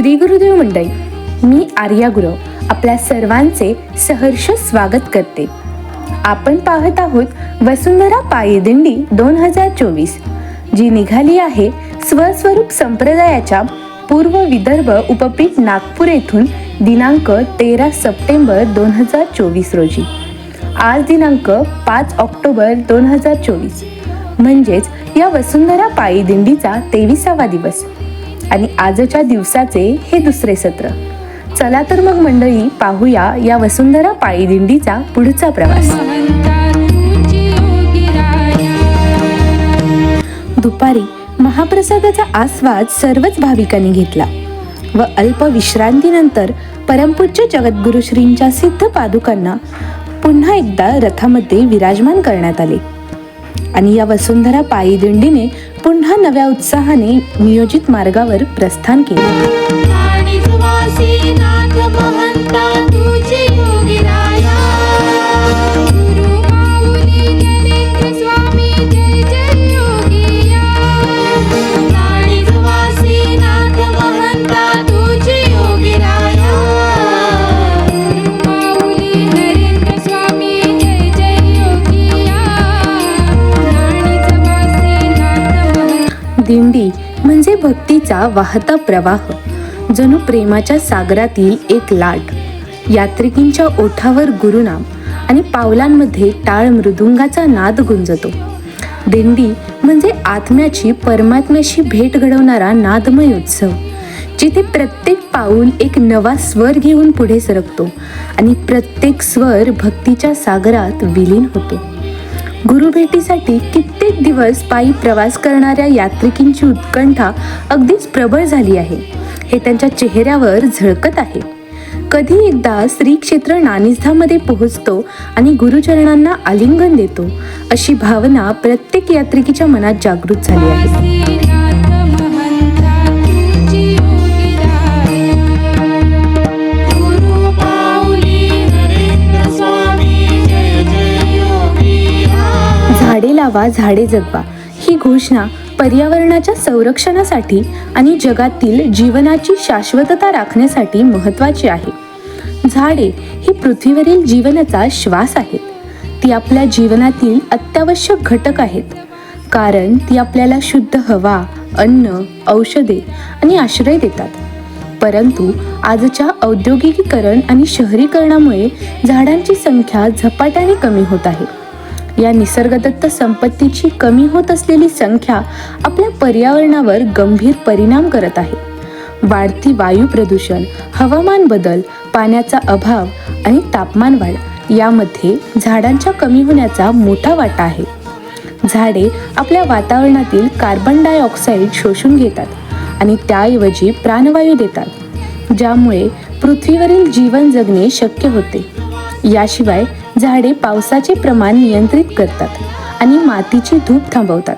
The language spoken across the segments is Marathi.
श्री गुरुदेव मंडळी मी आर्या गुरव आपल्या सर्वांचे सहर्ष स्वागत करते. आपण पाहत आहोत वसुंधरा पायदिंडी दोन हजार चोवीस जी निघाली आहे स्वस्वरूप संप्रदायाच्या पूर्व विदर्भ उपपीठ नागपूर येथून दिनांक तेरा सप्टेंबर दोन हजार चोवीस रोजी. आज दिनांक पाच ऑक्टोबर दोन हजार चोवीस. म्हणजेच या वसुंधरा पायी दिंडीचा तेविसावा दिवस. आणि आजच्या दिवसाचे हे दुसरे सत्र. चला तर मग मंडळी पाहूया या वसुंधरा पाळी दिंडीचा पुढचा प्रवास. दुपारी महाप्रसादाचा आस्वाद सर्वच भाविकांनी घेतला व अल्प विश्रांतीनंतर परमपूज्य जगद्गुरु श्रींच्या सिद्ध पादुकांना पुन्हा एकदा रथामध्ये विराजमान करण्यात आले. आणि या वसुंधरा पायी दिंडीने पुन्हा नव्या उत्साहाने नियोजित मार्गावर प्रस्थान केले. म्हणजे भक्तीचा वाहता प्रवाह जणू प्रेमाच्या सागरातील एक लाट. यात्रिकींच्या ओठावर गुरुनाम आणि पावलांमध्ये टाळ मृदुंगाचा नाद गुंजतो. दिंडी म्हणजे आत्म्याची परमात्म्याशी भेट घडवणारा नादमय उत्सव जिथे प्रत्येक पाऊल एक नवा स्वर घेऊन पुढे सरकतो आणि प्रत्येक स्वर भक्तीच्या सागरात विलीन होतो. गुरुभेटीसाठी कित्येक दिवस पायी प्रवास करणाऱ्या यात्रिकींची उत्कंठा अगदीच प्रबळ झाली आहे. हे त्यांच्या चेहऱ्यावर झळकत आहे. कधी एकदा श्री क्षेत्र नानिस्धामध्ये पोहोचतो आणि गुरुचरणांना आलिंगन देतो अशी भावना प्रत्येक यात्रिकीच्या मनात जागृत झाली आहे. लावा झाडे जगवा. ही घोषणा पर्यावरणाच्या संरक्षणासाठी आणि जगातील जीवनाची शाश्वतता राखण्यासाठी महत्त्वाची आहे. झाडे ही पृथ्वीवरील जीवनाचा श्वास आहेत. ती आपल्या जीवनातील अत्यावश्यक घटक आहेत. कारण ती आपल्याला शुद्ध हवा अन्न औषधे आणि आश्रय देतात. परंतु आजच्या औद्योगिकीकरण आणि शहरीकरणामुळे झाडांची संख्या झपाट्याने कमी होत आहे. या निसर्गदत्त संपत्तीची कमी होत असलेली संख्या आपल्या पर्यावरणावर गंभीर परिणाम करत आहे. वाढती वायू प्रदूषण हवामान बदल पाण्याचा अभाव आणि तापमान वाढ यामध्ये झाडांच्या कमी होण्याचा मोठा वाटा आहे. झाडे आपल्या वातावरणातील कार्बन डायऑक्साईड शोषून घेतात आणि त्याऐवजी प्राणवायू देतात ज्यामुळे पृथ्वीवरील जीवन जगणे शक्य होते. याशिवाय झाडे पावसाचे प्रमाण नियंत्रित करतात आणि मातीची धूप थांबवतात.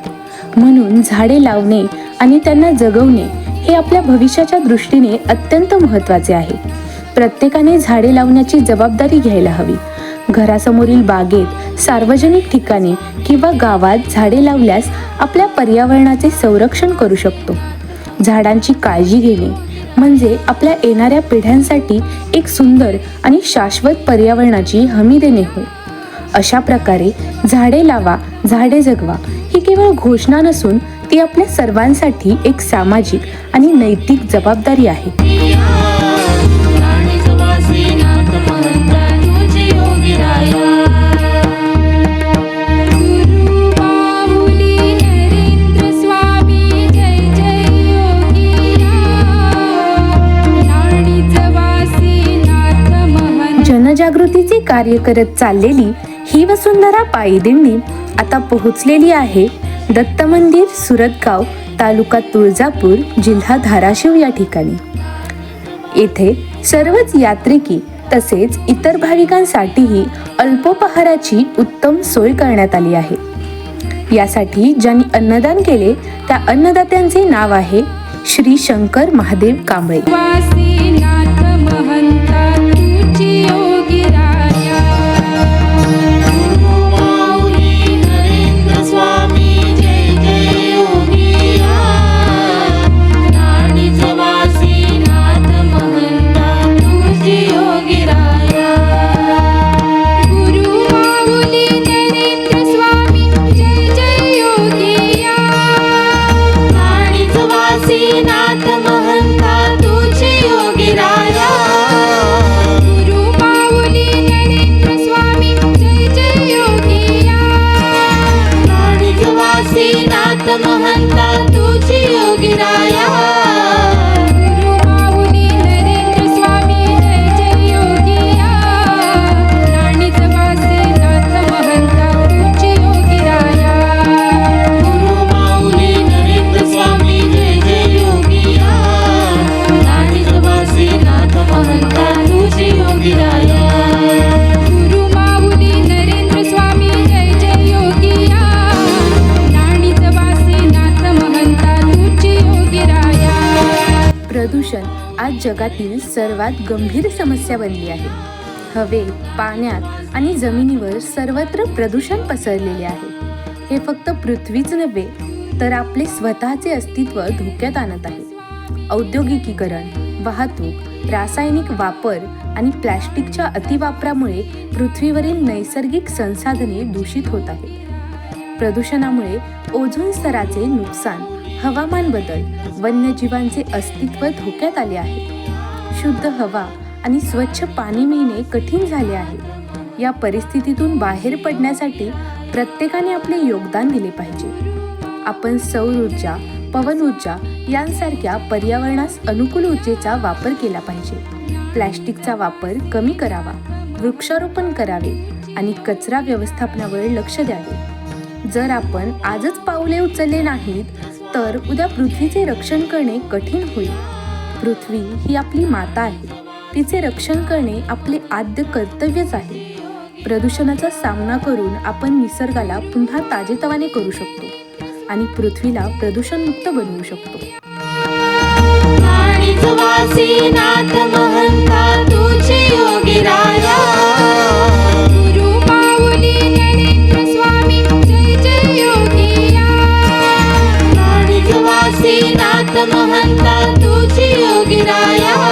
म्हणून झाडे लावणे आणि त्यांना जगवणे हे आपल्या भविष्याच्या दृष्टीने अत्यंत महत्त्वाचे आहे. प्रत्येकाने झाडे लावण्याची जबाबदारी घ्यायला हवी. घरासमोरील बागेत सार्वजनिक ठिकाणी किंवा गावात झाडे लावल्यास आपल्या पर्यावरणाचे संरक्षण करू शकतो. झाडांची काळजी घेणे म्हणजे आपल्या येणाऱ्या पिढ्यांसाठी एक सुंदर आणि शाश्वत पर्यावरणाची हमी देणे होय अशा प्रकारे झाडे लावा झाडे जगवा ही केवळ घोषणा नसून ती आपल्या सर्वांसाठी एक सामाजिक आणि नैतिक जबाबदारी आहे. जनजागृतीचे कार्य करत चाललेली ही वसुंधरा पायी दिंडी आता पोहोचलेली आहे. दत्त मंदिर सुरतगाव तालुका तुळजापूर जिल्हा धाराशिव या ठिकाणी. येथे सर्वच यात्रिकी तसेच इतर भाविकांसाठीही अल्पोपहाराची उत्तम सोय करण्यात आली आहे. यासाठी ज्यांनी अन्नदान केले त्या अन्नदात्यांचे नाव आहे श्री शंकर महादेव कांबळे. सर्वात गंभीर समस्या बनली आहे. हवेत पाण्यात आणि जमिनीवर सर्वत्र प्रदूषण पसरलेले आहे. हे फक्त पृथ्वीच नव्हे तर आपले स्वतःचे अस्तित्व धोक्यात आणत आहे. औद्योगिकीकरण वाहतूक रासायनिक वापर आणि प्लॅस्टिकच्या अतिवापरामुळे पृथ्वीवरील नैसर्गिक संसाधने दूषित होत आहेत. प्रदूषणामुळे ओझोन स्तराचे नुकसान हवामान बदल वन्यजीवांचे अस्तित्व धोक्यात आले आहे. शुद्ध हवा आणि स्वच्छ पाणी मिळणे कठीण झाले आहे. या परिस्थितीतून बाहेर पडण्यासाठी प्रत्येकाने आपले योगदान दिले पाहिजे. आपण सौर ऊर्जा पवन ऊर्जा यांसारख्या पर्यावरणास अनुकूल ऊर्जेचा वापर केला पाहिजे. प्लॅस्टिकचा वापर कमी करावा वृक्षारोपण करावे आणि कचरा व्यवस्थापनावर लक्ष द्यावे. जर आपण आजच पावले उचलले नाहीत तर उद्या पृथ्वीचे रक्षण करणे कठीण होईल. पृथ्वी ही आपली माता आहे. तिचे रक्षण करणे आपले आद्य कर्तव्यच आहे. प्रदूषणाचा सामना करून आपण निसर्गाला पुन्हा ताजेतवाने करू शकतो आणि पृथ्वीला प्रदूषणमुक्त बनवू शकतो. महंता Hidayah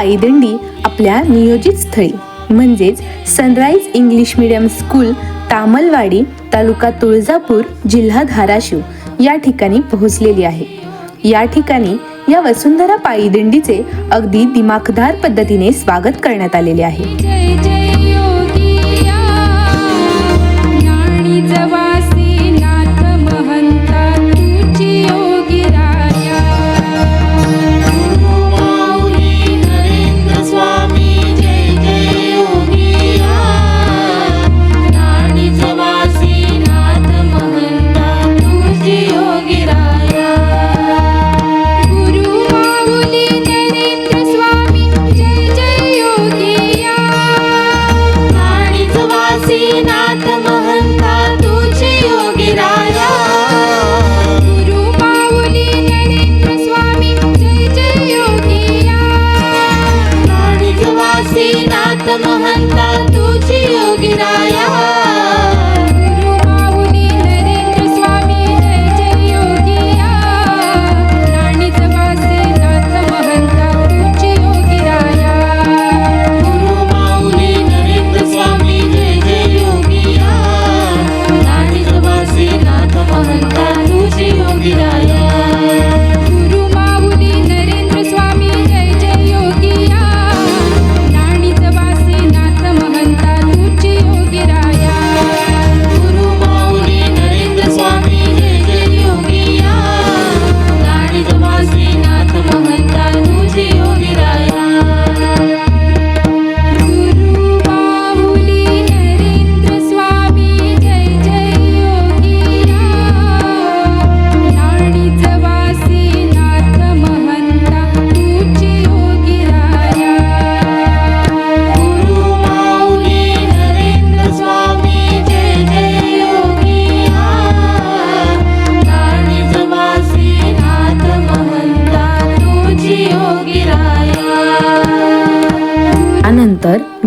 पायी दिंडी आपल्या नियोजित स्थळी. म्हणजेच sunrise English medium school Tamalwadi taluka Tuljapur जिल्हा धाराशिव या ठिकाणी पोहोचलेली आहे. या ठिकाणी या वसुंधरा पायी दिंडीचे अगदी दिमाखदार पद्धतीने स्वागत करण्यात आलेले आहे. Baba Mohan.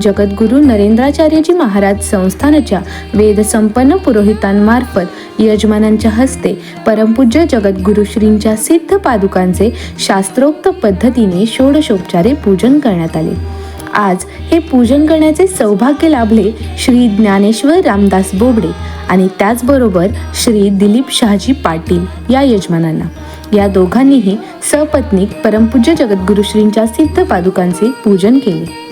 जगद्गुरू नरेंद्राचार्यजी महाराज संस्थानाच्या वेदसंपन्न पुरोहितांमार्फत यजमानांच्या हस्ते परमपूज्य जगद्गुरुश्रींच्या सिद्ध पादुकांचे शास्त्रोक्त पद्धतीने षोडशोपचारे पूजन करण्यात आले. आज हे पूजन करण्याचे सौभाग्य लाभले श्री ज्ञानेश्वर रामदास बोबडे आणि त्याचबरोबर श्री दिलीप शहाजी पाटील या यजमानांना. या दोघांनीही सपत्नीक परमपूज्य जगद्गुरुश्रींच्या सिद्ध पादुकांचे पूजन केले.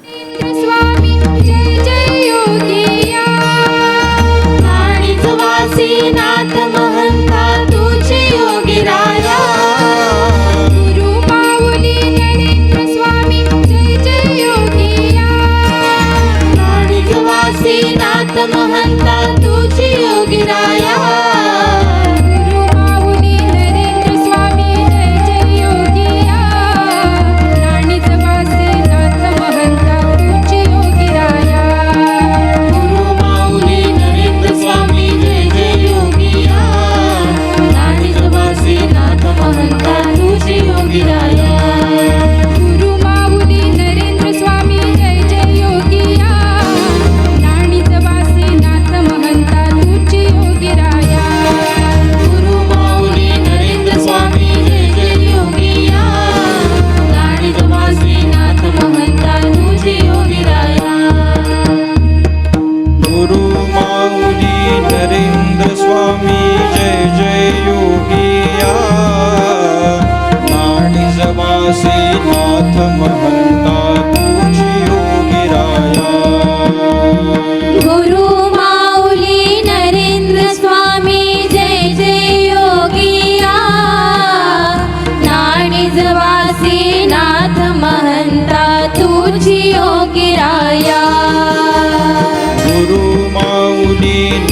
see not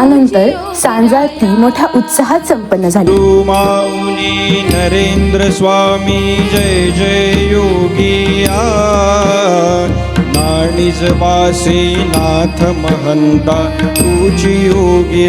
महंता त्यानंतर सांजाती मोठ्या उत्साहात संपन्न झाली. माऊली नरेंद्र स्वामी जय जय योगिया नाणीज वासी नाथ महंता तुझी योगी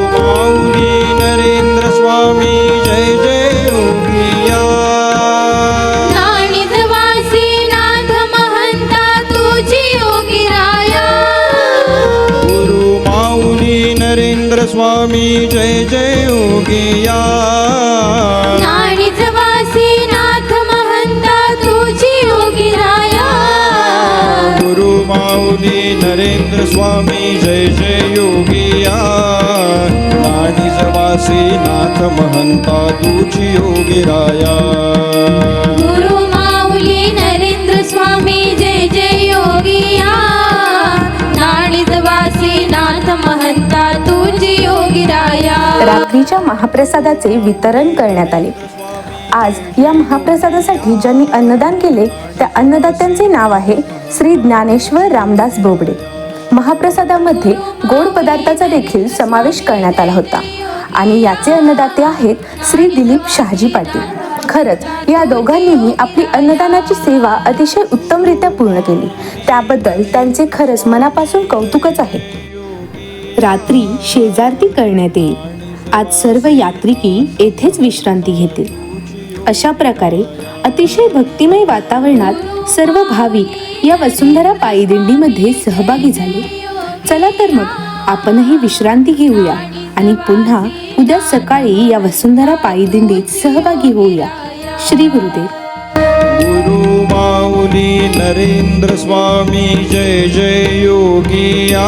योगिया वासी नाथ महंता तुझी योगी राया। गुरु माऊली नरेंद्र स्वामी जय जय योगिया। वासी नाथ महंता तुझी योगी रात्रीच्या महाप्रसादाचे वितरण करण्यात आले. आज या महाप्रसादासाठी ज्यांनी अन्नदान केले त्या अन्नदात्यांचे नाव आहे श्री ज्ञानेश्वर रामदास बोबडे. महाप्रसादामध्ये गोड पदार्थाचा देखील समावेश करण्यात आला होता आणि याचे अन्नदाते आहेत श्री दिलीप शहाजी पाटील. खरंच या दोघांनीही आपली अन्नदानाची सेवा अतिशय उत्तमरित्या पूर्ण केली. त्याबद्दल त्यांचे खरंच मनापासून कौतुकच आहे. रात्री शेजारती करण्यात येईल. आज सर्व यात्रिकी येथेच विश्रांती घेतील. अशा प्रकारे अतिशय भक्तिमय वातावरणात सर्व भाविक या वसुंधरा पायदिंडीमध्ये सहभागी झाले. चला तर मग आपणही विश्रांती घेऊया आणि पुन्हा उद्या सकाळी या वसुंधरा पायदिंडीत सहभागी होऊया. श्री गुरुदेव. गुरु माऊली नरेंद्र स्वामी जय जय योगिया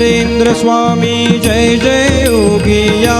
नरेंद्र स्वामी जय जय योगिया